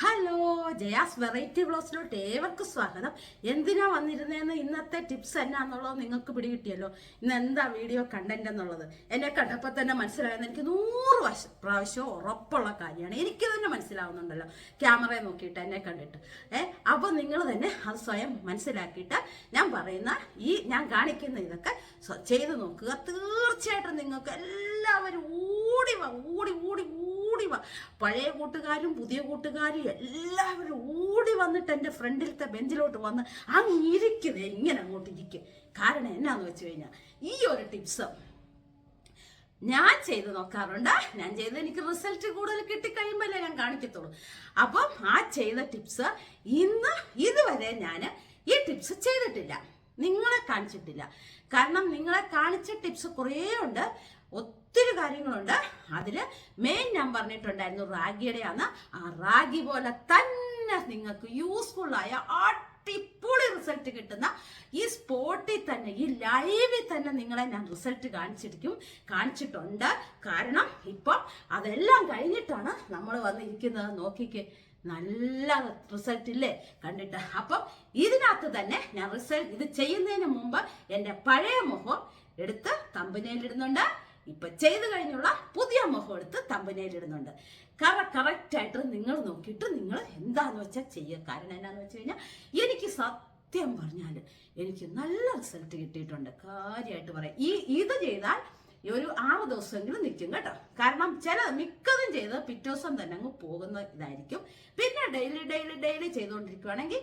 Hello Jaya's variety ബ്ലോസിലോട്ട് ഏവർക്കും സ്വാഗതം. എന്തിനാ വന്നിരുന്നതെന്ന് ഇന്നത്തെ ടിപ്സ് എന്നാന്നുള്ളത് നിങ്ങൾക്ക് പിടികിട്ടിയല്ലോ. ഇന്ന് എന്താ വീഡിയോ കണ്ടന്റ് എന്നുള്ളത്? എന്നെ കണ്ടപ്പോൾ തന്നെ മനസ്സിലായെന്ന് എനിക്ക് നൂറ് വർഷ പ്രാവശ്യം ഉറപ്പുള്ള കാര്യമാണ്. എനിക്ക് തന്നെ മനസ്സിലാവുന്നുണ്ടല്ലോ. ക്യാമറയെ നോക്കിയിട്ട് എന്നെ കണ്ടിട്ട്. ഏ അപ്പോൾ നിങ്ങൾ തന്നെ അത് സ്വയം മനസ്സിലാക്കിയിട്ട് ഞാൻ പറയുന്ന ഈ ഞാൻ കാണിക്കുന്ന ഇതൊക്കെ ചെയ്ത് നോക്കുക. തീർച്ചയായിട്ടും നിങ്ങൾക്ക് എല്ലാവരും ഓടി ഓടി ഓടി ഓടി ഓടി പഴയ കൂട്ടുകാരും പുതിയ കൂട്ടുകാരും എല്ലാവരും ഓടി വന്നിട്ട് എന്റെ ഫ്രണ്ടിലത്തെ ബെഞ്ചിലോട്ട് വന്ന് അങ്ങ് ഇരിക്കുന്നത് ഇങ്ങനെ അങ്ങോട്ട് ഇരിക്കുക കാരണം എന്നാന്ന് വെച്ച് കഴിഞ്ഞാൽ ഈ ഒരു ടിപ്സ് ഞാൻ ചെയ്ത് നോക്കാറുണ്ട്. ഞാൻ ചെയ്ത് എനിക്ക് റിസൾട്ട് കൂടുതൽ കിട്ടിക്കഴിയുമ്പോഴേ ഞാൻ കാണിക്കത്തുള്ളൂ. അപ്പം ആ ചെയ്ത ടിപ്സ് ഇന്ന് ഇതുവരെ ഞാൻ ഈ ടിപ്സ് ചെയ്തിട്ടില്ല. നിങ്ങളെ കാണിച്ചിട്ടില്ല. കാരണം നിങ്ങളെ കാണിച്ച ടിപ്സ് കുറേ ഉണ്ട് ഒത്തിരി കാര്യങ്ങളുണ്ട്. അതിൽ മെയിൻ ഞാൻ പറഞ്ഞിട്ടുണ്ടായിരുന്നു റാഗിയുടെയാണ്. ആ റാഗി പോലെ തന്നെ നിങ്ങൾക്ക് യൂസ്ഫുള്ളായ അടിപൊളി റിസൾട്ട് കിട്ടുന്ന ഈ സ്പോട്ടിൽ തന്നെ ഈ ലൈവിൽ തന്നെ നിങ്ങളെ ഞാൻ റിസൾട്ട് കാണിച്ചിരിക്കും കാണിച്ചിട്ടുണ്ട്. കാരണം ഇപ്പം അതെല്ലാം കഴിഞ്ഞിട്ടാണ് നമ്മൾ വന്നിരിക്കുന്നത്. നോക്കിക്ക് നല്ല റിസൾട്ട് ഇല്ലേ? കണ്ടിട്ട്. അപ്പം ഇതിനകത്ത് തന്നെ ഞാൻ റിസൾട്ട് ഇത് ചെയ്യുന്നതിന് മുമ്പ് എന്റെ പഴയ മുഖം എടുത്ത് തമ്പനയിലിടുന്നുണ്ട് ഇപ്പൊ ചെയ്തു കഴിഞ്ഞുള്ള പുതിയ മുഖം എടുത്ത് തമ്പനയിലിടുന്നുണ്ട് കറ കറക്റ്റായിട്ട് നിങ്ങൾ നോക്കിയിട്ട് നിങ്ങൾ എന്താന്ന് വെച്ചാൽ ചെയ്യുക. കാരണം എന്താന്ന് വെച്ച് കഴിഞ്ഞാൽ എനിക്ക് സത്യം പറഞ്ഞാൽ എനിക്ക് നല്ല റിസൾട്ട് കിട്ടിയിട്ടുണ്ട്. കാര്യമായിട്ട് പറയാം. ഈ ഇത് ചെയ്താൽ ഒരു ആറ് ദിവസമെങ്കിലും നിൽക്കും കേട്ടോ. കാരണം ചില മിക്കതും ചെയ്ത് പിറ്റേ ദിവസം തന്നെ അങ്ങ് പോകുന്ന ഇതായിരിക്കും. പിന്നെ ഡെയിലി ഡെയിലി ഡെയിലി ചെയ്തുകൊണ്ടിരിക്കുകയാണെങ്കിൽ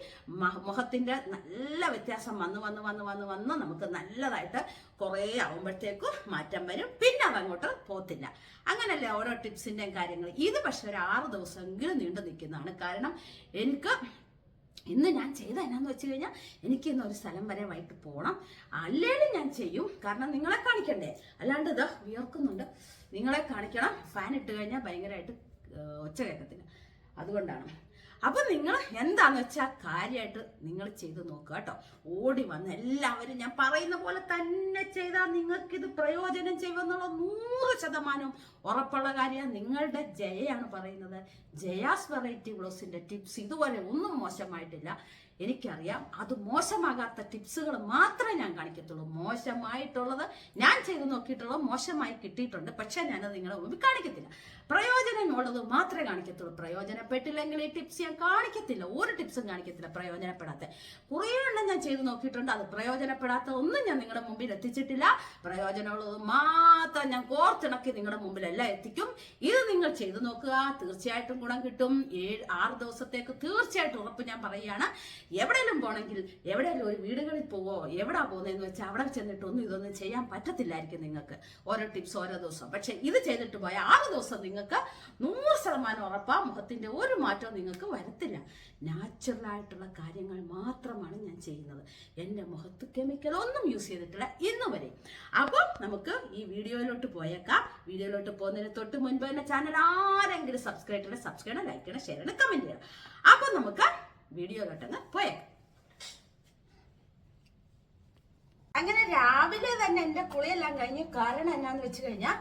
മുഖത്തിന്റെ നല്ല വ്യത്യാസം വന്ന് വന്ന് വന്ന് വന്ന് വന്ന് നമുക്ക് നല്ലതായിട്ട് കുറേ ആവുമ്പോഴത്തേക്കും മാറ്റം വരും. പിന്നെ അതങ്ങോട്ട് പോത്തില്ല അങ്ങനല്ലേ ഓരോ ടിപ്സിന്റെയും കാര്യങ്ങൾ. ഇത് പക്ഷെ ഒരു ആറ് ദിവസമെങ്കിലും നീണ്ടു നിൽക്കുന്നതാണ്. കാരണം എനിക്ക് ഇന്ന് ഞാൻ ചെയ്ത എന്നാന്ന് വെച്ച് കഴിഞ്ഞാൽ എനിക്ക് ഇന്ന് ഒരു സ്ഥലം വരെ വൈകിട്ട് പോകണം അല്ലേലും ഞാൻ ചെയ്യും. കാരണം നിങ്ങളെ കാണിക്കണ്ടേ? അല്ലാണ്ട് ഇതാ വിയർക്കുന്നുണ്ട്. നിങ്ങളെ കാണിക്കണം. ഫാൻ ഇട്ട് കഴിഞ്ഞാൽ ഭയങ്കരമായിട്ട് ഒച്ച കേൾക്കത്തില്ല അതുകൊണ്ടാണ്. അപ്പൊ നിങ്ങൾ എന്താന്ന് വെച്ചാൽ കാര്യമായിട്ട് നിങ്ങൾ ചെയ്ത് നോക്കുക കേട്ടോ. ഓടി വന്ന് എല്ലാവരും ഞാൻ പറയുന്ന പോലെ തന്നെ ചെയ്താൽ നിങ്ങൾക്ക് ഇത് പ്രയോജനം ചെയ്യുമെന്നുള്ള നൂറ് ശതമാനം ഉറപ്പുള്ള കാര്യം നിങ്ങളുടെ ജയയാണ് പറയുന്നത്. ജയാസ് വെറൈറ്റി ബ്ലോസിന്റെ ടിപ്സ് ഇതുപോലെ ഒന്നും മോശമായിട്ടില്ല. എനിക്കറിയാം. അത് മോശമാകാത്ത ടിപ്സുകൾ മാത്രമേ ഞാൻ കാണിക്കത്തുള്ളൂ. മോശമായിട്ടുള്ളത് ഞാൻ ചെയ്ത് നോക്കിയിട്ടുള്ളത് മോശമായി കിട്ടിയിട്ടുണ്ട്. പക്ഷെ ഞാനത് നിങ്ങളെ മുമ്പിൽ കാണിക്കത്തില്ല. പ്രയോജനമുള്ളത് മാത്രമേ കാണിക്കത്തുള്ളൂ. പ്രയോജനപ്പെട്ടില്ലെങ്കിൽ ഈ ടിപ്സ് ഞാൻ കാണിക്കത്തില്ല. ഒരു ടിപ്സും കാണിക്കത്തില്ല. പ്രയോജനപ്പെടാത്ത. കുറേ എണ്ണം ഞാൻ ചെയ്ത് നോക്കിയിട്ടുണ്ട്. അത് പ്രയോജനപ്പെടാത്ത ഒന്നും ഞാൻ നിങ്ങളുടെ മുമ്പിൽ എത്തിച്ചിട്ടില്ല. പ്രയോജനമുള്ളത് മാത്രം ഞാൻ കോർത്തിണക്കി നിങ്ങളുടെ മുമ്പിലെല്ലാം എത്തിക്കും. ഇത് നിങ്ങൾ ചെയ്തു നോക്കുക. തീർച്ചയായിട്ടും ഗുണം കിട്ടും. ഏഴ് ആറ് ദിവസത്തേക്ക് തീർച്ചയായിട്ടും ഉറപ്പ് ഞാൻ പറയുകയാണ്. എവിടെയെങ്കിലും പോകണമെങ്കിൽ എവിടെയെങ്കിലും ഒരു വീടുകളിൽ പോവോ എവിടാ പോകുന്നതെന്ന് വെച്ചാൽ അവിടെ ചെന്നിട്ട് ഒന്നും ഇതൊന്നും ചെയ്യാൻ പറ്റത്തില്ലായിരിക്കും നിങ്ങൾക്ക്. ഓരോ ടിപ്സ് ഓരോ ദിവസം. പക്ഷെ ഇത് ചെയ്തിട്ട് പോയ ആറ് ദിവസം നിങ്ങൾക്ക് നൂറ് ശതമാനം ഉറപ്പാ മുഖത്തിന്റെ ഒരു മാറ്റവും നിങ്ങൾക്ക് വരത്തില്ല. നാച്ചുറൽ ആയിട്ടുള്ള കാര്യങ്ങൾ മാത്രമാണ് ഞാൻ ചെയ്യുന്നത്. എന്റെ മുഖത്ത് കെമിക്കൽ ഒന്നും യൂസ് ചെയ്തിട്ടില്ല ഇന്ന് വരെ. അപ്പം നമുക്ക് ഈ വീഡിയോയിലോട്ട് പോയേക്കാം. വീഡിയോയിലോട്ട് പോകുന്നതിന് തൊട്ട് മുൻപ് തന്നെ ചാനൽ ആരെങ്കിലും സബ്സ്ക്രൈബ് ചെയ്യണം സബ്സ്ക്രൈബ് ചെയ്യണം ലൈക്ക് ചെയ്യണം ഷെയർ ചെയ്യണം കമന്റ് ചെയ്യണം. അപ്പം നമുക്ക് വീഡിയോയിലോട്ടങ്ങ് പോയേക്കാം. അങ്ങനെ രാവിലെ തന്നെ എന്റെ കുളിയെല്ലാം കഴിഞ്ഞ് കാരണം എന്നാന്ന് വെച്ച് കഴിഞ്ഞാൽ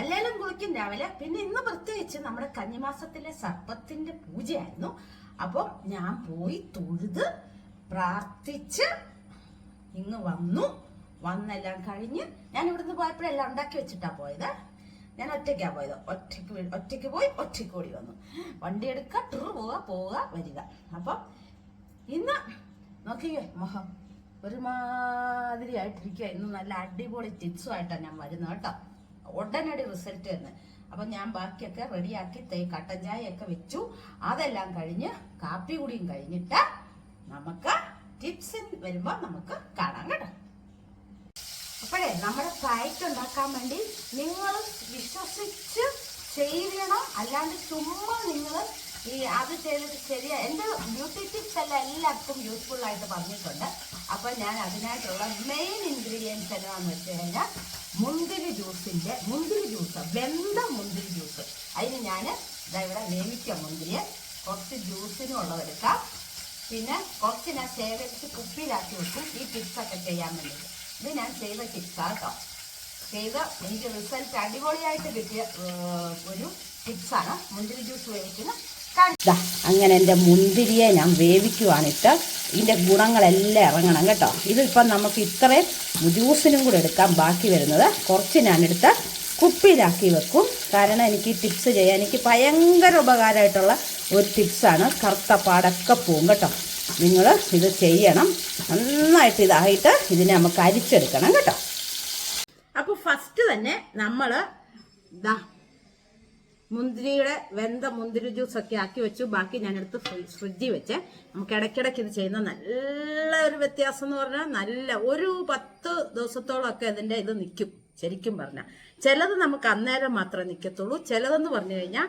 അല്ലേലും കുളിക്കും രാവിലെ. പിന്നെ ഇന്ന് പ്രത്യേകിച്ച് നമ്മുടെ കന്നിമാസത്തിലെ സർപ്പത്തിന്റെ പൂജയായിരുന്നു. അപ്പം ഞാൻ പോയി തൊഴുത് പ്രാർത്ഥിച്ച് ഇന്ന് വന്നു. വന്നെല്ലാം കഴിഞ്ഞ് ഞാൻ ഇവിടുന്ന് പോയപ്പോഴെല്ലാം ഉണ്ടാക്കി വെച്ചിട്ടാ പോയത്. ഞാൻ ഒറ്റയ്ക്കാ പോയത്. ഒറ്റയ്ക്ക് ഒറ്റയ്ക്ക് പോയി ഒറ്റയ്ക്ക് ഓടി വന്നു. വണ്ടി എടുക്കുക ടൂർ പോവുക പോവുക വരിക. അപ്പം ഇന്ന് നോക്കിയേ മുഖം ഒരുമാതിരി ആയിട്ടിരിക്കുക ഇന്ന് നല്ല അടിപൊളി ടിപ്സുമായിട്ടാണ് ഞാൻ വരുന്നത് കേട്ടോ. ഉടനടി റിസൾട്ട് തന്നെ. അപ്പൊ ഞാൻ ബാക്കിയൊക്കെ റെഡിയാക്കി തേ കട്ടൻ ചായയൊക്കെ വെച്ചു. അതെല്ലാം കഴിഞ്ഞ് കാപ്പി കൂടിയും കഴിഞ്ഞിട്ട് നമുക്ക് ടിപ്സ് വരുമ്പോ നമുക്ക് കാണാം കേട്ടോ. അപ്പോഴേ നമ്മുടെ ഫ്ലൈറ്റ് ഉണ്ടാക്കാൻ വേണ്ടി നിങ്ങൾ വിശ്വസിച്ച് ചെയ്യണം അല്ലാണ്ട് ചുമ്മാ നിങ്ങൾ ഈ അത് ചെയ്തിട്ട് ശരിയാ. എന്റെ ബ്യൂട്ടി ടിപ്സ് എല്ലാം എല്ലാവർക്കും യൂസ്ഫുൾ ആയിട്ട് പറഞ്ഞിട്ടുണ്ട്. അപ്പോൾ ഞാൻ അതിനായിട്ടുള്ള മെയിൻ ഇൻഗ്രീഡിയൻസ് എന്താണെന്ന് വെച്ച് കഴിഞ്ഞാൽ മുന്തിരി ജ്യൂസിന്റെ മുന്തിരി ജ്യൂസ് വെന്ത മുന്തിരി ജ്യൂസ് അതിന് ഞാൻ ഇവിടെ വേവിക്കാം മുന്തിരിയെ കുറച്ച് ജ്യൂസിനുള്ളതെടുക്കാം പിന്നെ കുറച്ച് ഞാൻ ശേഖരിച്ച് കുപ്പിയിലാക്കി വെക്കും. ഈ ടിപ്സൊക്കെ ചെയ്യാൻ വേണ്ടിയിട്ട്. ഇത് ഞാൻ ചെയ്ത ടിപ്സാട്ടോ ചെയ്ത എനിക്ക് റിസൾട്ട് അടിപൊളിയായിട്ട് കിട്ടിയ ഒരു ടിപ്സാണ് മുന്തിരി ജ്യൂസ് വേവിക്കുന്ന അങ്ങനെ എന്റെ മുന്തിരിയെ ഞാൻ വേവിക്കുവാണിട്ട് ഇതിന്റെ ഗുണങ്ങളെല്ലാം ഇറങ്ങണം കേട്ടോ. ഇതിപ്പം നമുക്ക് ഇത്രയും ജ്യൂസിനും കൂടെ എടുക്കാൻ ബാക്കി വരുന്നത് കുറച്ച് ഞാനെടുത്ത് കുപ്പിയിലാക്കി വെക്കും. കാരണം എനിക്ക് ടിപ്സ് ചെയ്യാൻ എനിക്ക് ഭയങ്കര ഉപകാരമായിട്ടുള്ള ഒരു ടിപ്സാണ് കറുത്ത പാടൊക്കെ പോകും കേട്ടോ. നിങ്ങൾ ഇത് ചെയ്യണം. നന്നായിട്ട് ഇതായിട്ട് ഇതിനെ നമുക്ക് അരിച്ചെടുക്കണം കേട്ടോ. അപ്പോൾ ഫസ്റ്റ് തന്നെ നമ്മൾ മുന്തിരിയുടെ വെന്ത മുന്തിരി ജ്യൂസ് ഒക്കെ ആക്കി വെച്ചു. ബാക്കി ഞാൻ എടുത്ത് ഫ്രിഡ്ജിൽ വെച്ച്. നമുക്ക് ഇടയ്ക്കിടയ്ക്ക് ഇത് ചെയ്യുന്ന നല്ല ഒരു വ്യത്യാസം എന്ന് പറഞ്ഞാൽ നല്ല ഒരു പത്ത് ദിവസത്തോളം ഒക്കെ ഇതിന്റെ ഇത് നിൽക്കും ശരിക്കും പറഞ്ഞാൽ ചിലത് നമുക്ക് അന്നേരം മാത്രമേ നിൽക്കത്തുള്ളൂ ചിലതെന്ന് പറഞ്ഞു കഴിഞ്ഞാൽ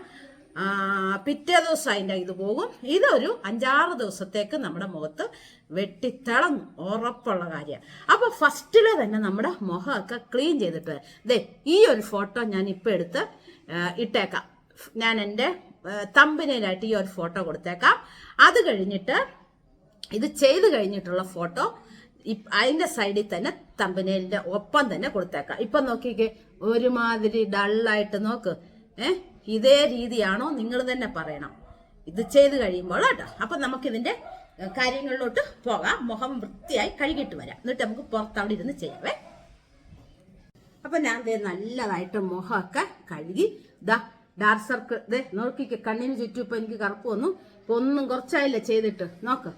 പിറ്റേ ദിവസം അതിന്റെ ഇത് പോകും. ഇതൊരു അഞ്ചാറ് ദിവസത്തേക്ക് നമ്മുടെ മുഖത്ത് വെട്ടിത്തിളങ്ങും. ഉറപ്പുള്ള കാര്യമാണ് അപ്പോൾ ഫസ്റ്റിലെ തന്നെ നമ്മുടെ മുഖമൊക്കെ ക്ലീൻ ചെയ്തിട്ട് ദേ ഈ ഒരു ഫോട്ടോ ഞാൻ ഇപ്പം എടുത്ത് ഇട്ടേക്കാം. ഞാൻ എന്റെ തമ്പനയിലായിട്ട് ഈ ഒരു ഫോട്ടോ കൊടുത്തേക്കാം. അത് കഴിഞ്ഞിട്ട് ഇത് ചെയ്ത് കഴിഞ്ഞിട്ടുള്ള ഫോട്ടോ അതിന്റെ സൈഡിൽ തന്നെ തമ്പനയിലിന്റെ ഒപ്പം തന്നെ കൊടുത്തേക്കാം. ഇപ്പൊ നോക്കിക്കേ ഒരുമാതിരി ഡള്ളായിട്ട് നോക്ക്. ഏ? ഇതേ രീതിയാണോ നിങ്ങൾ തന്നെ പറയണം. ഇത് ചെയ്ത് കഴിയുമ്പോൾ കേട്ടോ. അപ്പൊ നമുക്കിതിന്റെ ഏഹ്, കാര്യങ്ങളിലോട്ട് പോകാം. മുഖം വൃത്തിയായി കഴുകിയിട്ട് വരാം. എന്നിട്ട് നമുക്ക് പുറത്ത് അവിടെ ഇരുന്ന് ചെയ്യാവേ. അപ്പൊ ഞാൻ ദേ നല്ലതായിട്ട് മുഖമൊക്കെ കഴുകി ദാ ഡാർക്ക് സർക്കിൾ ദേ നോക്കിക്ക് കണ്ണിന് ചുറ്റും ഇപ്പൊ എനിക്ക് കറുപ്പ് വന്നു. ഇപ്പൊ ഒന്നും കുറച്ചായില്ല ചെയ്തിട്ട്? നോക്ക്.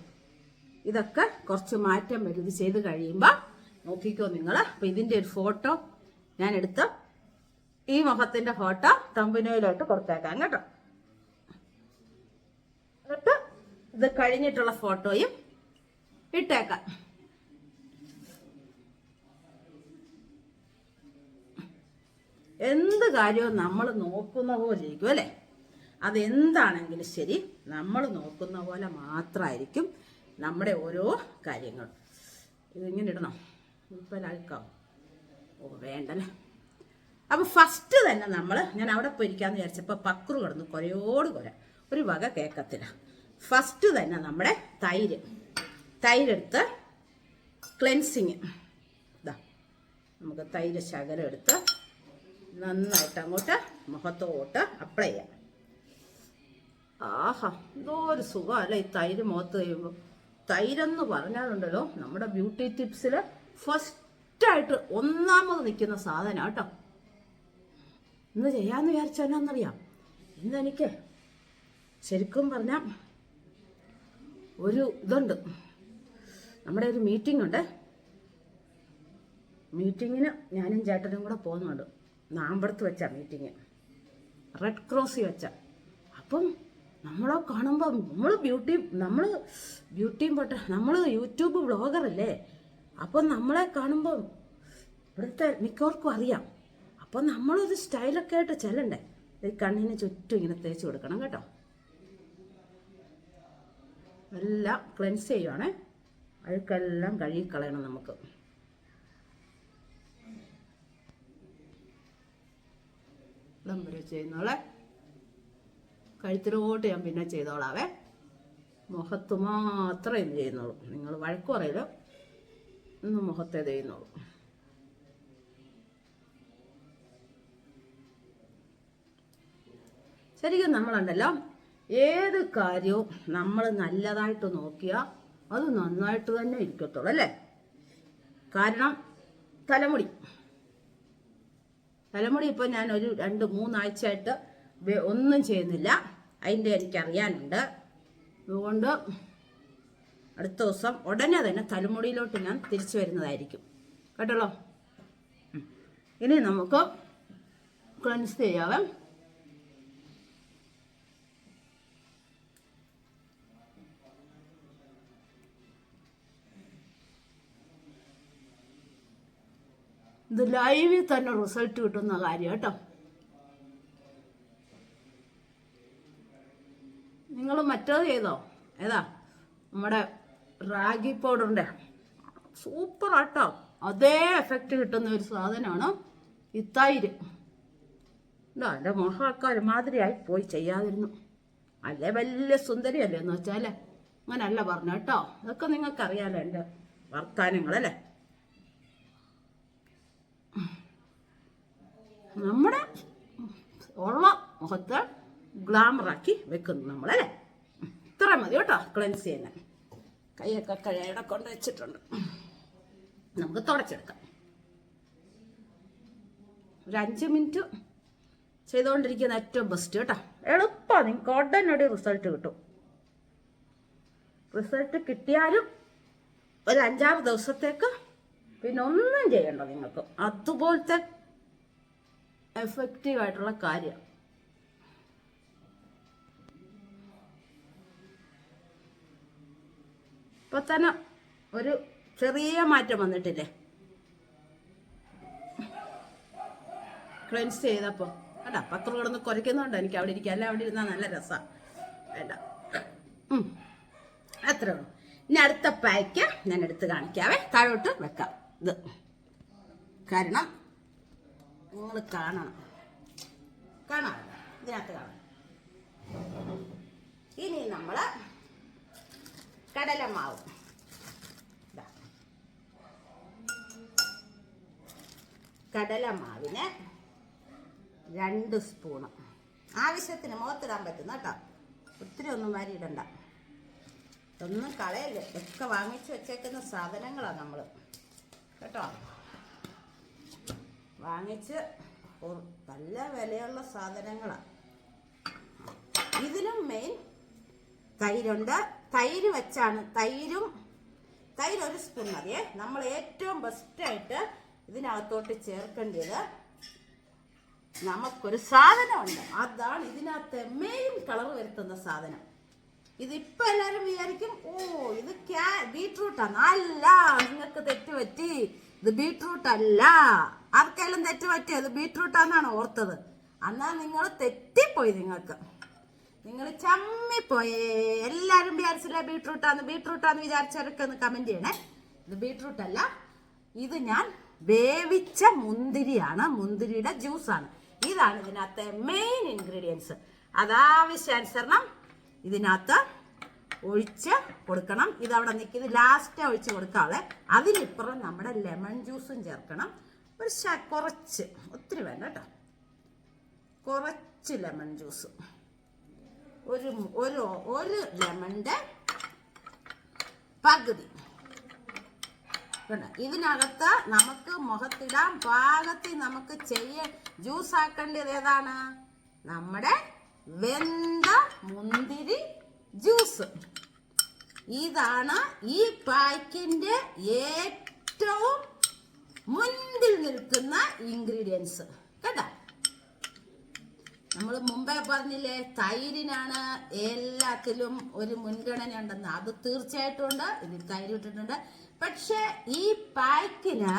ഇതൊക്കെ കുറച്ച് മാറ്റം വരും ഇത് ചെയ്ത് കഴിയുമ്പോൾ നോക്കിക്കോ നിങ്ങൾ അപ്പൊ ഇതിന്റെ ഒരു ഫോട്ടോ ഞാൻ എടുത്ത് ഈ മുഖത്തിന്റെ ഫോട്ടോ തമ്പനയിലോട്ട് കൊടുത്തേക്കാം കേട്ടോ. എന്നിട്ട് ഇത് കഴിഞ്ഞിട്ടുള്ള ഫോട്ടോയും ഇട്ടേക്കാം. എന്ത് കാര്യവും നമ്മൾ നോക്കുന്ന പോലെ ഇരിക്കും അല്ലേ? അതെന്താണെങ്കിലും ശരി നമ്മൾ നോക്കുന്ന പോലെ മാത്രമായിരിക്കും നമ്മുടെ ഓരോ കാര്യങ്ങളും. ഇതിങ്ങനെ ഇടണം? ഇപ്പം അഴുക്കാവും ഓ വേണ്ടല്ലേ? അപ്പോൾ ഫസ്റ്റ് തന്നെ നമ്മൾ ഞാൻ അവിടെ പോയിരിക്കാന്ന് വിചാരിച്ചപ്പോൾ പക്രു കിടന്നു കുറയോട് കുര. ഒരു വക കേക്കത്തില്ല ഫസ്റ്റ് തന്നെ നമ്മുടെ തൈര്. തൈരെടുത്ത് ക്ലെൻസിങ് ഇതാ നമുക്ക് തൈര് ശകലം എടുത്ത് നന്നായിട്ട് അങ്ങോട്ട് മുഖത്തോട്ട് അപ്ലൈ ചെയ്യാം. ആഹാ എന്തോ ഒരു സുഖമല്ല ഈ തൈര് മുഖത്ത് കഴിയുമ്പോൾ തൈരെന്ന് പറഞ്ഞാലുണ്ടല്ലോ നമ്മുടെ ബ്യൂട്ടി ടിപ്സിൽ ഫസ്റ്റായിട്ട് ഒന്നാമത് നിൽക്കുന്ന സാധനം കേട്ടോ. ഇന്ന് ചെയ്യാന്ന് വിചാരിച്ചാലെന്നറിയാം ഇന്നെനിക്ക് ശരിക്കും പറഞ്ഞാൽ ഒരു ഇതുണ്ട്. നമ്മുടെ ഒരു മീറ്റിംഗ് ഉണ്ട് മീറ്റിങ്ങിന് ഞാനും ചേട്ടനും കൂടെ പോകുന്നുണ്ട്. നാമ്പടത്ത് വെച്ച മീറ്റിങ്. റെഡ് ക്രോസ് വെച്ച. അപ്പം നമ്മളെ കാണുമ്പോൾ നമ്മൾ ബ്യൂട്ടി നമ്മൾ ബ്യൂട്ടിയും പോട്ടെ നമ്മൾ യൂട്യൂബ് വ്ളോഗറല്ലേ? അപ്പം നമ്മളെ കാണുമ്പോൾ ഇവിടുത്തെ മിക്കവർക്കും അറിയാം. അപ്പം നമ്മളൊരു സ്റ്റൈലൊക്കെ ആയിട്ട് ചെല്ലണ്ടേ? ഈ കണ്ണിന് ചുറ്റും ഇങ്ങനെ തേച്ച് കൊടുക്കണം കേട്ടോ. എല്ലാം ക്ലെൻസ് ചെയ്യുവാണേ. അഴുക്കെല്ലാം കഴുകിക്കളയണം നമുക്ക്. ഇടം വരെ ചെയ്യുന്നോളെ. കഴുത്തിലോട്ട് ഞാൻ പിന്നെ ചെയ്തോളാവേ. മുഖത്ത് മാത്രമേ ഇത് ചെയ്യുന്നുള്ളൂ. നിങ്ങൾ വഴക്കു പറയലോ ഇന്ന് മുഖത്തേ ചെയ്യുന്നുള്ളൂ. ശരിക്കും നമ്മളുണ്ടല്ലോ ഏത് കാര്യവും നമ്മൾ നല്ലതായിട്ട് നോക്കിയാൽ അത് നന്നായിട്ട് തന്നെ ഇരിക്കത്തുള്ളൂ അല്ലേ? കാരണം തലമുടി. തലമുടി ഇപ്പോൾ ഞാൻ ഒരു രണ്ട് മൂന്നാഴ്ചയായിട്ട് ഒന്നും ചെയ്യുന്നില്ല. അതിന്റെ എനിക്കറിയാനുണ്ട്. അതുകൊണ്ട് അടുത്ത ദിവസം ഉടനെ തന്നെ തലമുടിയിലോട്ട് ഞാൻ തിരിച്ചു വരുന്നതായിരിക്കും. കേട്ടല്ലോ ഇനി നമുക്ക് ക്ലൻസ് ചെയ്യാവേ. ഇത് ലൈവിൽ തന്നെ റിസൾട്ട് കിട്ടുന്ന കാര്യം കേട്ടോ. നിങ്ങൾ മറ്റേത് ചെയ്തോ? ഏതാ? നമ്മുടെ റാഗി പൗഡറിന്റെ സൂപ്പർ ആട്ടോ. അതേ എഫക്റ്റ് കിട്ടുന്ന ഒരു സാധനമാണ് ഈ തൈര് ഇതാ എന്റെ മുഖമൊക്കെ ഒരുമാതിരിയായി പോയി ചെയ്യാതിരുന്നു. അല്ലേ വലിയ സുന്ദരിയല്ലേ എന്ന് വെച്ചാലേ? അങ്ങനല്ല പറഞ്ഞു കേട്ടോ. ഇതൊക്കെ നിങ്ങൾക്കറിയാലോ എന്റെ വർത്താനങ്ങളല്ലേ? നമ്മുടെ ഉള്ള മുഖത്ത് ഗ്ലാമറാക്കി വെക്കുന്നു നമ്മൾ അല്ലേ? ഇത്ര മതി കേട്ടോ ക്ലെൻസ് ചെയ്യാൻ. കൈയൊക്കെ കഴിയുടെ കൊണ്ട് വെച്ചിട്ടുണ്ട്. നമുക്ക് തുടച്ചെടുക്കാം. ഒരു അഞ്ച് മിനിറ്റ് ചെയ്തുകൊണ്ടിരിക്കുന്ന ഏറ്റവും ബെസ്റ്റ് കേട്ടോ. എളുപ്പമാണ് നിങ്ങൾക്ക് ഉടനടി റിസൾട്ട് കിട്ടും. റിസൾട്ട് കിട്ടിയാലും ഒരു അഞ്ചാറ് ദിവസത്തേക്ക് പിന്നെ ഒന്നും ചെയ്യണ്ട നിങ്ങൾക്ക്. അതുപോലത്തെ എഫക്റ്റീവ് ആയിട്ടുള്ള കാര്യം. ഇപ്പൊ തന്നെ ഒരു ചെറിയ മാറ്റം വന്നിട്ടില്ലേ? ക്ലെൻസ് ചെയ്തപ്പോ. അല്ല പത്രം കിടന്ന് കുറയ്ക്കുന്നുണ്ട് എനിക്ക് അവിടെ ഇരിക്കുക അല്ല അവിടെ ഇരുന്നാ നല്ല രസമാണ് വേണ്ട. അത്രേ ഉള്ളൂ. ഇനി അടുത്ത പായ്ക്ക് ഞാൻ എടുത്ത് കാണിക്കാവേ. താഴോട്ട് വെക്കാം. ഇത്. കാരണം നിങ്ങൾ കാണണം. കാണാം. ഇതിനകത്ത് കാണാം. ഇനി നമ്മൾ കടലമാവ്. കടലമാവിന് രണ്ട് സ്പൂണ്. ആവശ്യത്തിന് മുഖത്തിടാൻ പറ്റുന്ന കേട്ടോ. ഒത്തിരി ഒന്നും വാരി ഇടണ്ട ഒന്നും കളയല്ലേ? ഒക്കെ വാങ്ങിച്ചു വെച്ചേക്കുന്ന സാധനങ്ങളാണ് നമ്മൾ കേട്ടോ? വാങ്ങിച്ച് നല്ല വിലയുള്ള സാധനങ്ങളാണ് ഇതിലും മെയിൻ തൈരുണ്ട്. തൈര് വെച്ചാണ് തൈരും തൈര് ഒരു സ്പൂൺ മതിയേ നമ്മൾ ഏറ്റവും ബെസ്റ്റായിട്ട് ഇതിനകത്തോട്ട് ചേർക്കേണ്ടത് നമുക്കൊരു സാധനമുണ്ട്. അതാണ് ഇതിനകത്ത് മെയിൻ കളർ വരുത്തുന്ന സാധനം. ഇതിപ്പോ എല്ലാവരും വിചാരിക്കും ഓ ഇത് ക്യാ ബീട്രൂട്ടാണ് അല്ല നിങ്ങൾക്ക് തെറ്റ് പറ്റി. ഇത് ബീട്രൂട്ട് അല്ല ആർക്കെല്ലാം തെറ്റ് പറ്റിയത് ബീട്രൂട്ടാന്നാണ് ഓർത്തത്. എന്നാൽ നിങ്ങൾ തെറ്റിപ്പോയി നിങ്ങൾക്ക്. നിങ്ങൾ ചമ്മിപ്പോയേ. എല്ലാവരും വിചാരിച്ചില്ല ബീട്രൂട്ടാന്ന്? ബീട്രൂട്ടാന്ന് വിചാരിച്ചവരൊക്കെ ഒന്ന് കമന്റ് ചെയ്യണേ. ഇത് ബീട്രൂട്ട് അല്ല ഇത് ഞാൻ വേവിച്ച മുന്തിരിയാണ്. മുന്തിരിയുടെ ജ്യൂസാണ്. ഇതാണ് ഇതിനകത്തെ മെയിൻ ഇൻഗ്രീഡിയൻസ് അതാവശ്യാനുസരണം ഇതിനകത്ത് ഒഴിച്ച് കൊടുക്കണം. ഇതവിടെ നിൽക്കുന്നത് ലാസ്റ്റ് ഒഴിച്ച് കൊടുക്കാതെ അതിനിപ്പുറം നമ്മുടെ ലെമൺ ജ്യൂസും ചേർക്കണം. ഒരു ശ കുറച്ച്. ഒത്തിരി വേണ്ട കേട്ടോ. കുറച്ച് ലെമൺ ജ്യൂസ് ഒരു ഒരു ഒരു ലെമണിന്റെ പകുതി? ഇതിനകത്ത് നമുക്ക് മുഖത്തിടാൻ പാകത്തിൽ നമുക്ക് ചെയ്യ ജ്യൂസ് ആക്കേണ്ടത് ഏതാണ്? നമ്മുടെ വെന്ത മുന്തിരി ജ്യൂസ് ഇതാണ് ഈ പാക്കിന്റെ ഏറ്റവും മുൻപിൽ നിൽക്കുന്ന ഇൻഗ്രീഡിയൻസ് കേട്ടോ? നമ്മൾ മുമ്പേ പറഞ്ഞില്ലേ തൈരിനാണ് എല്ലാത്തിലും ഒരു മുൻഗണന ഉണ്ടെന്ന്. അത് തീർച്ചയായിട്ടും ഉണ്ട്. ഇതിൽ തൈര് ഇട്ടിട്ടുണ്ട്. പക്ഷെ ഈ പാക്കിന്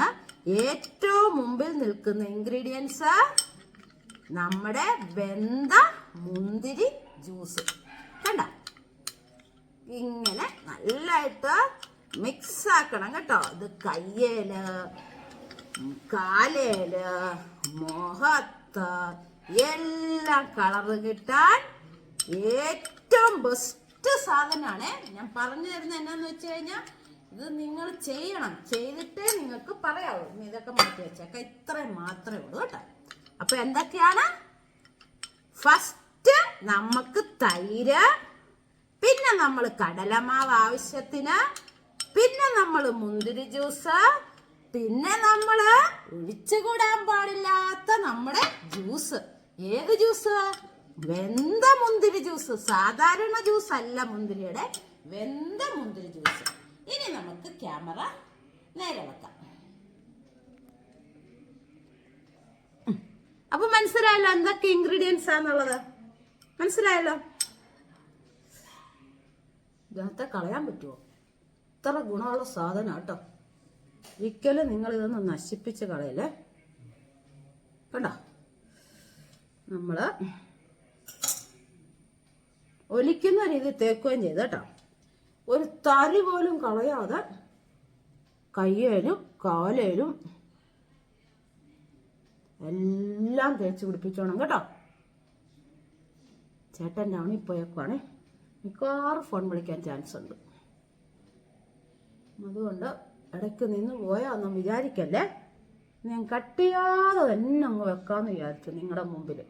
ഏറ്റവും മുമ്പിൽ നിൽക്കുന്ന ഇൻഗ്രീഡിയൻസ് നമ്മുടെ വെന്ത മുന്തിരി ജ്യൂസ്. കണ്ട ഇങ്ങനെ നല്ലതായിട്ട് മിക്സ് ആക്കണം കേട്ടോ. ഇത് കയ്യേൽ കാലേൽ മുഖത്ത് എല്ലാം കളറ് കിട്ടാൻ ഏറ്റവും ബെസ്റ്റ് സാധനമാണ് ഞാൻ പറഞ്ഞു തരുന്നത് എന്നാന്ന് വെച്ച് കഴിഞ്ഞാൽ ഇത് നിങ്ങൾ ചെയ്യണം. ചെയ്തിട്ടേ നിങ്ങൾക്ക് പറയാവൂ. ഇതൊക്കെ മാറ്റി വെച്ചേക്കാം. ഇത്രയും മാത്രമേ ഉള്ളൂ കേട്ടോ. അപ്പൊ എന്തൊക്കെയാണ്? ഫസ്റ്റ് നമുക്ക് തൈര് പിന്നെ നമ്മൾ കടലമാവ് ആവശ്യത്തിന് പിന്നെ നമ്മൾ മുന്തിരി ജ്യൂസ് പിന്നെ നമ്മൾ ഒഴിച്ചുകൂടാൻ പാടില്ലാത്ത നമ്മുടെ ജ്യൂസ്. ഏത് ജ്യൂസ്? വെന്ത മുന്തിരി ജ്യൂസ്. സാധാരണ ജ്യൂസ് അല്ല മുന്തിരിയുടെ. വെന്ത മുന്തിരി ജ്യൂസ്. ഇനി നമുക്ക് ക്യാമറ നേരെ വെക്കാം. അപ്പൊ മനസ്സിലായല്ലോ എന്തൊക്കെ ഇൻഗ്രീഡിയൻസ് ആന്നുള്ളത്? മനസ്സിലായല്ലോ? ഇതിനകത്തെ കളയാൻ പറ്റുമോ ഇത്ര ഗുണമുള്ള സാധനം കേട്ടോ ഒരിക്കലും നിങ്ങൾ ഇതൊന്ന് നശിപ്പിച്ച് കളയല്ലേ? കണ്ടോ? നമ്മൾ ഒലിക്കുന്ന രീതി തേക്കുകയും ചെയ്ത് കേട്ടോ. ഒരു തരി പോലും കളയാതെ കയ്യേലും കാലേലും എല്ലാം തേച്ച് പിടിപ്പിച്ചോണം കേട്ടോ. ചേട്ടൻ ടൗണിൽ പോയേക്കുവാണേ. മിക്കവാറും ഫോൺ വിളിക്കാൻ ചാൻസ് ഉണ്ട് അതുകൊണ്ട് ഇടയ്ക്ക് നിന്ന് പോയാന്നും വിചാരിക്കല്ലേ? ഞാൻ കട്ട് ചെയ്യാതെ തന്നെ അങ്ങ് വെക്കാന്ന് വിചാരിച്ചു നിങ്ങളുടെ മുമ്പിൽ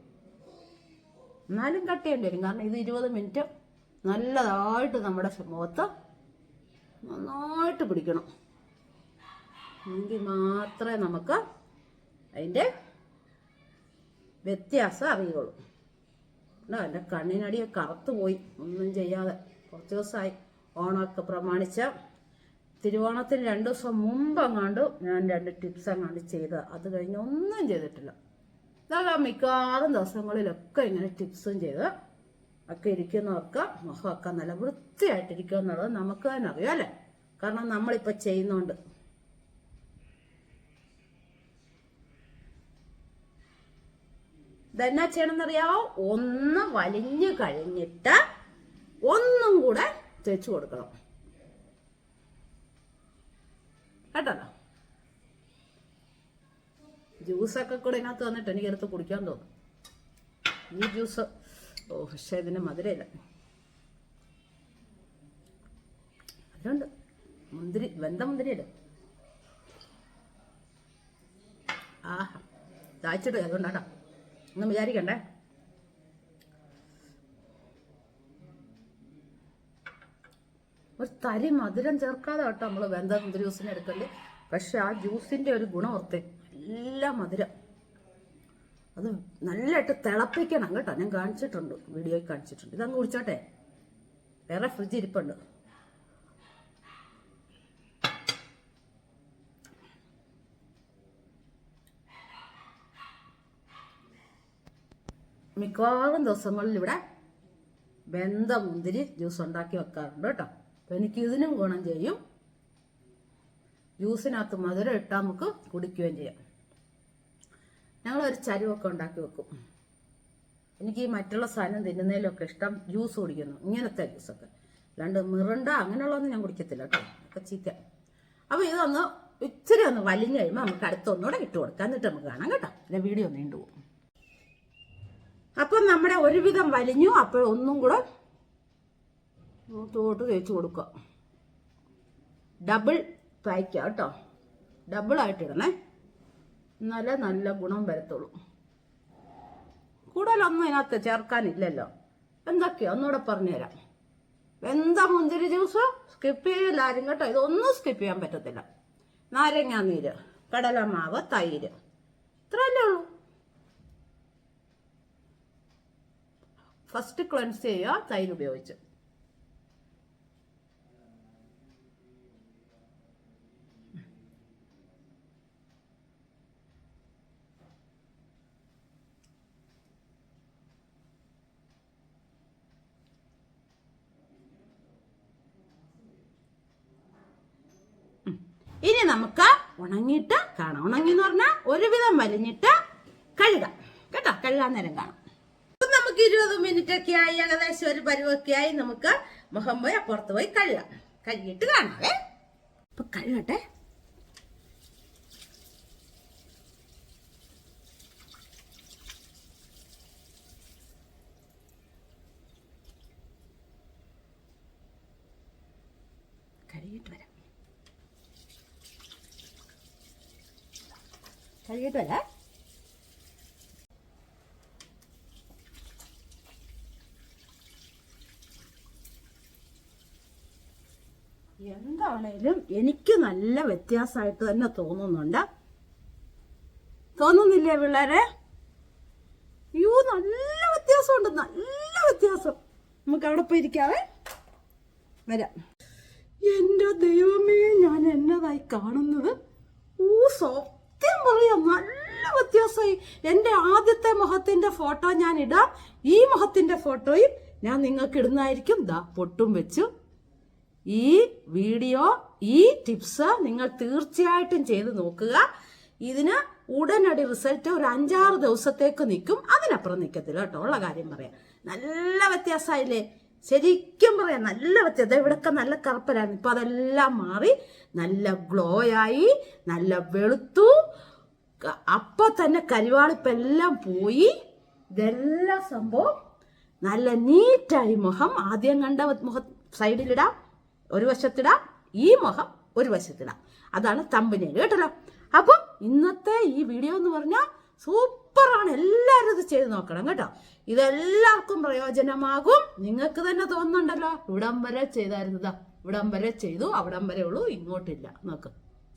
എന്നാലും കട്ട് ചെയ്യേണ്ടി വരും. കാരണം ഇത് ഇരുപത് മിനിറ്റ് നല്ലതായിട്ട് നമ്മുടെ മുഖത്ത് നന്നായിട്ട് പിടിക്കണം. എങ്കിൽ മാത്രമേ നമുക്ക് അതിന്റെ വ്യത്യാസം അറിയുള്ളൂ. ഉണ്ടോ എന്റെ കണ്ണിനടിയെ കറുത്തു പോയി. ഒന്നും ചെയ്യാതെ കുറച്ച് ദിവസമായി. ഓണമൊക്കെ പ്രമാണിച്ച തിരുവോണത്തിന് രണ്ട് ദിവസം മുമ്പ് അങ്ങാണ്ട് ഞാൻ രണ്ട് ടിപ്സ് അങ്ങാണ്ട് ചെയ്ത് അത് കഴിഞ്ഞ് ഒന്നും ചെയ്തിട്ടില്ല. ഇതാ മിക്കവാറും ദിവസങ്ങളിലൊക്കെ ഇങ്ങനെ ടിപ്സും ചെയ്ത് ഒക്കെ ഇരിക്കുന്നവർക്ക് മുഖമൊക്കെ നല്ല വൃത്തിയായിട്ടിരിക്കും എന്നുള്ളത് നമുക്ക് തന്നെ അറിയാം അല്ലേ? കാരണം നമ്മളിപ്പോൾ ചെയ്യുന്നുണ്ട്. ഇതെന്നാ ചെയ്യണമെന്നറിയാവോ? ഒന്ന് വലിഞ്ഞു കഴിഞ്ഞിട്ട് ഒന്നും കൂടെ തേച്ച് കൊടുക്കണം. കേട്ടല്ലോ? ജ്യൂസൊക്കെ കൂടെ ഇതിനകത്ത് വന്നിട്ട് എനിക്കെടുത്ത് കുടിക്കാൻ തോന്നും. ഈ ജ്യൂസ് ഓ പക്ഷേ ഇതിന് മധുരയില്ല മധുരമുണ്ട്. മുന്തിരി വെന്ത മുന്തിരിയല്ലേ? ആഹാ. ചായച്ചിട്ട് അതുകൊണ്ടാട്ടോ ഒന്നും വിചാരിക്കണ്ടേ? ഒരു തരി മധുരം ചേർക്കാതെ കേട്ടോ നമ്മൾ വെന്ത മുന്തിരി ജ്യൂസിന് എടുക്കൽ. പക്ഷെ ആ ജ്യൂസിന്റെ ഒരു ഗുണം ഓർത്തെ നല്ല മധുരം. അത് നല്ലതായിട്ട് തിളപ്പിക്കണം കേട്ടോ. ഞാൻ കാണിച്ചിട്ടുണ്ട് വീഡിയോയിൽ കാണിച്ചിട്ടുണ്ട്. ഇതങ്ങ് കുടിച്ചോട്ടെ. വേറെ ഫ്രിഡ്ജ് ഇരിപ്പുണ്ട്. മിക്കവാറും ദിവസങ്ങളിൽ ഇവിടെ വെന്ത മുന്തിരി ജ്യൂസ് ഉണ്ടാക്കി വെക്കാറുണ്ട് കേട്ടോ. അപ്പം എനിക്ക് ഇതിനും ഗുണം ചെയ്യും. ജ്യൂസിനകത്ത് മധുരം ഇട്ടാൽ നമുക്ക് കുടിക്കുകയും ചെയ്യാം. ഞങ്ങളൊരു ചരുവൊക്കെ ഉണ്ടാക്കി വെക്കും. എനിക്ക് ഈ മറ്റുള്ള സാധനം തിന്നുന്നതിലൊക്കെ ഇഷ്ടം ജ്യൂസ് കുടിക്കുന്നു. ഇങ്ങനത്തെ ജ്യൂസൊക്കെ അല്ലാണ്ട് മിറണ്ട അങ്ങനെയുള്ളതൊന്നും ഞാൻ കുടിക്കത്തില്ല കേട്ടോ. ഒക്കെ ചീത്ത. അപ്പോൾ ഇതൊന്ന് ഇച്ചിരി ഒന്ന് വലിഞ്ഞ് കഴിയുമ്പോൾ നമുക്ക് അടുത്തൊന്നുകൂടെ ഇട്ട് കൊടുക്കാം. എന്നിട്ട് നമുക്ക് കാണാം കേട്ടോ. പിന്നെ വീഡിയോ നീണ്ടുപോകും അപ്പം നമ്മുടെ ഒരുവിധം വലിഞ്ഞു. അപ്പോഴൊന്നും കൂടെ തോട്ട് തേച്ച് കൊടുക്കുക. ഡബിൾ പായ്ക്ക കേട്ടോ ഇടണേ. എന്നാലേ നല്ല ഗുണം വരത്തുള്ളൂ. കൂടുതലൊന്നും ഇതിനകത്ത് ചേർക്കാനില്ലല്ലോ. എന്തൊക്കെയാ ഒന്നുകൂടെ പറഞ്ഞുതരാം. വെന്ത മുന്തിരി ജ്യൂസ് സ്കിപ്പ് ചെയ്യില്ല ആരും കേട്ടോ. ഇതൊന്നും സ്കിപ്പ് ചെയ്യാൻ പറ്റത്തില്ല. നാരങ്ങാ നീര് കടലമാവ് തൈര്. ഇത്രയല്ലേ ഉള്ളൂ. ഫസ്റ്റ് ക്ലൻസ് ചെയ്യുക തൈര് ഉപയോഗിച്ച്. ഇനി നമുക്ക് ഉണങ്ങിയിട്ട് കാണാം. ഉണങ്ങി എന്ന് പറഞ്ഞാൽ ഒരുവിധം വലിഞ്ഞിട്ട് കഴുകാം. കേട്ടോ? കഴുകാൻ നേരം കാണാം. നമുക്ക് ഇരുപത് മിനിറ്റ് ഒക്കെ ആയി. ഏകദേശം ഒരു പരുവൊക്കെ ആയി. നമുക്ക് മുഖം പോയി അപ്പുറത്ത് പോയി കഴുകാം. കഴുകിയിട്ട് കാണാവേ അപ്പൊ കഴുകട്ടെ കഴുകിയിട്ട് വരാം കഴുകിയിട്ട് വരാം. എന്താണേലും എനിക്ക് നല്ല വ്യത്യാസമായിട്ട് തന്നെ തോന്നുന്നുണ്ട്. തോന്നുന്നില്ലേ പിള്ളേരെ? അയ്യോ നല്ല വ്യത്യാസമുണ്ട് നല്ല വ്യത്യാസം. നമുക്ക് അവിടെ പോയി ഇരിക്കാവേ. വരാം. എന്റെ ദൈവമേ ഞാൻ എന്നതായി കാണുന്നത്? ഊ സത്യം പറയാം. നല്ല വ്യത്യാസമായി. എന്റെ ആദ്യത്തെ മുഖത്തിന്റെ ഫോട്ടോ ഞാൻ ഇടാം. ഈ മുഖത്തിന്റെ ഫോട്ടോയും ഞാൻ നിങ്ങൾക്ക് ഇടുന്നതായിരിക്കും. ദാ പൊട്ടും വെച്ചു. ഈ വീഡിയോ ഈ ടിപ്സ് നിങ്ങൾ തീർച്ചയായിട്ടും ചെയ്ത് നോക്കുക. ഇതിന് ഉടനടി റിസൾട്ട് ഒരു അഞ്ചാറ് ദിവസത്തേക്ക് നിൽക്കും. അതിനപ്പുറം നിൽക്കത്തില്ല കേട്ടോ. ഉള്ള കാര്യം പറയാം. നല്ല വ്യത്യാസമായില്ലേ? ശരിക്കും പറയാം നല്ല വ്യത്യാസം. ഇവിടൊക്കെ നല്ല കറുപ്പരായിരുന്നു. ഇപ്പൊ അതെല്ലാം മാറി. നല്ല ഗ്ലോ ആയി നല്ല വെളുത്തു. അപ്പൊ തന്നെ കരിവാളിപ്പെല്ലാം പോയി. ഇതെല്ലാം സംഭവം നല്ല നീറ്റായി മുഖം. ആദ്യം കണ്ട മുഖം സൈഡിലിടാം ഒരു വശത്തിടാം ഈ മുഖം ഒരു വശത്തിടാം. അതാണ് തമ്പനയിൽ കേട്ടല്ലോ. അപ്പം ഇന്നത്തെ ഈ വീഡിയോ എന്ന് പറഞ്ഞാൽ സൂപ്പറാണ്. എല്ലാവരും ഇത് ചെയ്ത് നോക്കണം കേട്ടോ. ഇതെല്ലാവർക്കും പ്രയോജനമാകും. നിങ്ങൾക്ക് തന്നെ തോന്നുന്നുണ്ടല്ലോ ഇവിടം വരെ ചെയ്തായിരുന്നതാ. ഇവിടം വരെ ചെയ്തു അവിടം വരെ ഉള്ളൂ ഇങ്ങോട്ടില്ല. നോക്ക്.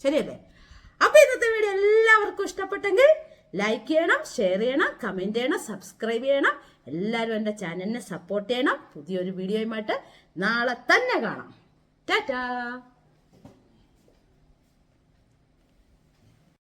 ശരിയല്ലേ? അപ്പൊ ഇന്നത്തെ വീഡിയോ എല്ലാവർക്കും ഇഷ്ടപ്പെട്ടെങ്കിൽ ലൈക്ക് ചെയ്യണം ഷെയർ ചെയ്യണം കമന്റ് ചെയ്യണം സബ്സ്ക്രൈബ് ചെയ്യണം. എല്ലാവരും എന്റെ ചാനലിനെ സപ്പോർട്ട് ചെയ്യണം. പുതിയൊരു വീഡിയോയുമായിട്ട് നാളെ തന്നെ കാണാം. ടാറ്റാ.